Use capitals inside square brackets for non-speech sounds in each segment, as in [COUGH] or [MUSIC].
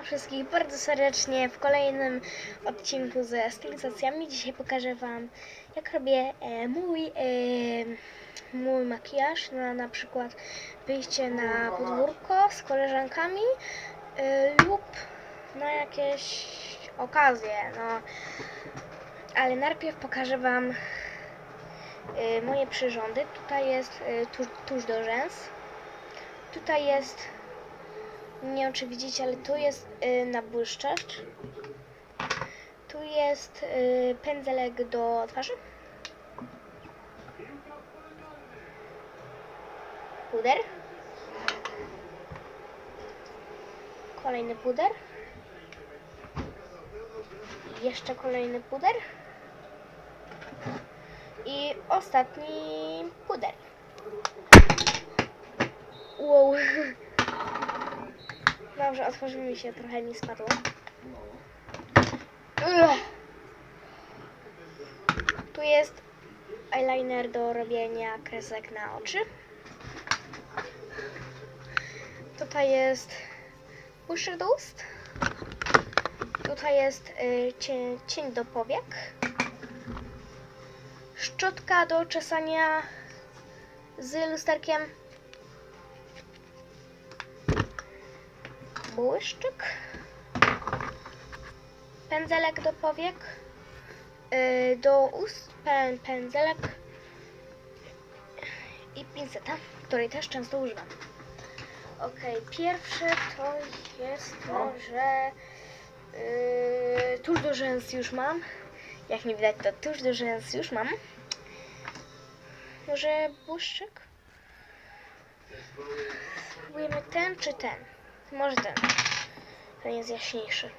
Witam wszystkich bardzo serdecznie w kolejnym odcinku ze stylizacjami. Dzisiaj pokażę Wam, jak robię e, mój, e, mój makijaż na na przykład wyjście na podwórko z koleżankami e, lub na jakieś okazje. No. Ale najpierw pokażę Wam e, moje przyrządy. Tutaj jest e, do rzęs. Tutaj jest nie wiem czy widzicie, ale tu jest y, nabłyszczacz. Tu jest y, pędzelek do twarzy. Puder. Kolejny puder. Jeszcze kolejny puder. I ostatni puder. Wow. Dobrze, otworzymy mi się, trochę mi spadło. Tu jest eyeliner do robienia kresek na oczy. Tutaj jest błyszczyk do ust. Tutaj jest y, cień, cień do powiek. Szczotka do czesania z lusterkiem. Błyszczyk, pędzelek do powiek, yy, do ust pę, pędzelek i pinceta, której też często używam. Ok, pierwsze to jest to, że yy, tuż do rzęs już mam. Jak nie widać, to tuż do rzęs już mam. Może błyszczyk? Spróbujemy ten czy ten? Może ten. Ten jest jaśniejszy.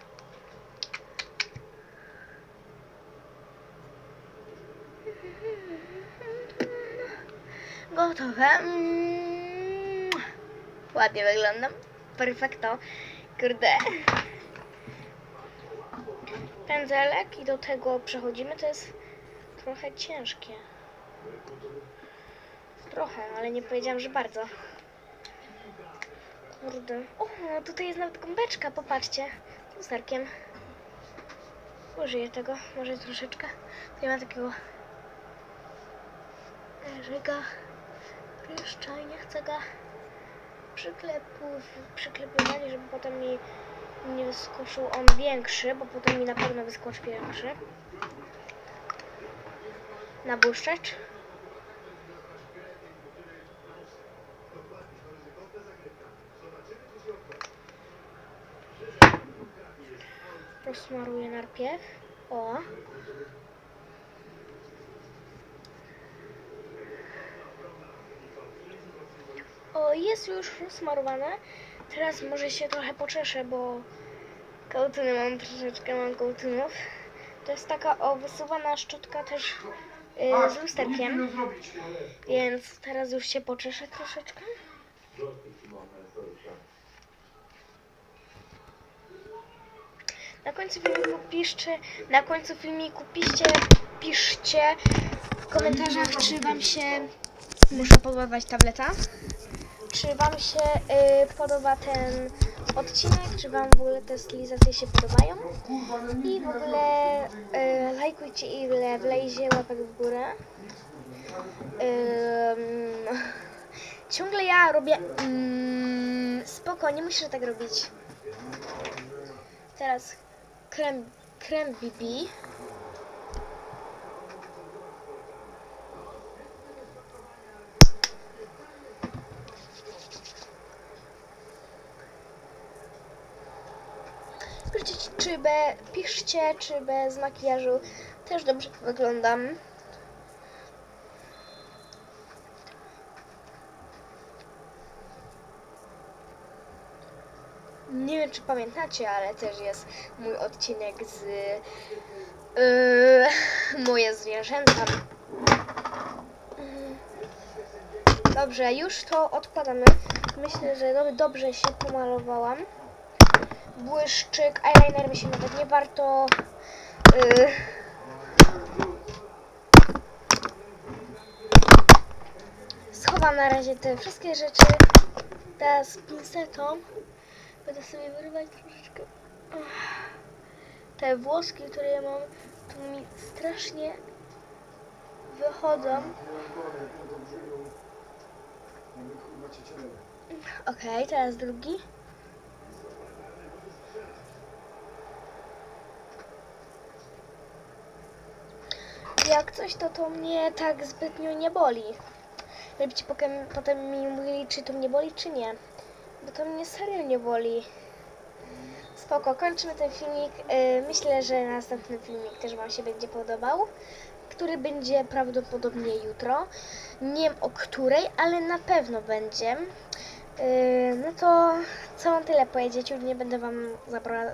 Gotowe. Mm. Ładnie wyglądam. Perfekto. Kurde. Pędzelek i do tego przechodzimy. To jest trochę ciężkie. Trochę, ale nie powiedziałam, że bardzo. Kurde. O, tutaj jest nawet gąbeczka, popatrzcie. Z lusterkiem. Użyję tego, może troszeczkę. Tutaj mam takiego żyga. Jeszcze nie chcę go przyklepów, przyklepywać, żeby potem mi nie wyskoczył on większy, bo potem mi na pewno wyskoczy większy. Nabłyszczacz. Rozsmaruję najpierw. O. O, jest już rozsmarowane. Teraz może się trochę poczeszę, bo kołtyny mam troszeczkę, mam kołtynów. To jest taka o wysuwana szczotka też yy, z lusterkiem, więc teraz już się poczeszę troszeczkę. Na końcu filmiku piszcie, na końcu filmiku piszcie, piszcie w komentarzach, czy wam się, muszę podładować tableta, czy wam się y, podoba ten odcinek, czy wam w ogóle te stylizacje się podobają i w ogóle y, lajkujcie ile wlezie łapek w górę. Ym, [LAUGHS] ciągle ja robię mm, spoko, nie musisz tak robić. Teraz krem, krem BB. Piszcie, czy, be, piszcie, czy bez makijażu też dobrze wyglądam. Nie wiem, czy pamiętacie, ale też jest mój odcinek z yy, [LAUGHS] moje zwierzęta. Dobrze, już to odkładamy. Myślę, że dob- dobrze się pomalowałam. Błyszczyk, eyeliner mi się nawet nie warto. Yy. Schowam na razie te wszystkie rzeczy. Teraz z pinsetą będę sobie wyrywać troszeczkę te włoski, które ja mam, to mi strasznie wychodzą. Okej, teraz drugi. Jak coś, to to mnie tak zbytnio nie boli. Żebyście potem, potem mi mówili, czy to mnie boli, czy nie. Bo to mnie serio nie boli. Spoko, kończymy ten filmik. Yy, Myślę, że następny filmik też Wam się będzie podobał, który będzie prawdopodobnie jutro. Nie wiem o której, ale na pewno będzie. Yy, No to co mam tyle powiedzieć, już nie będę Wam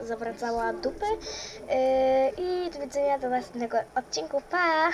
zawracała dupy. Yy, I do widzenia do następnego odcinku. Pa!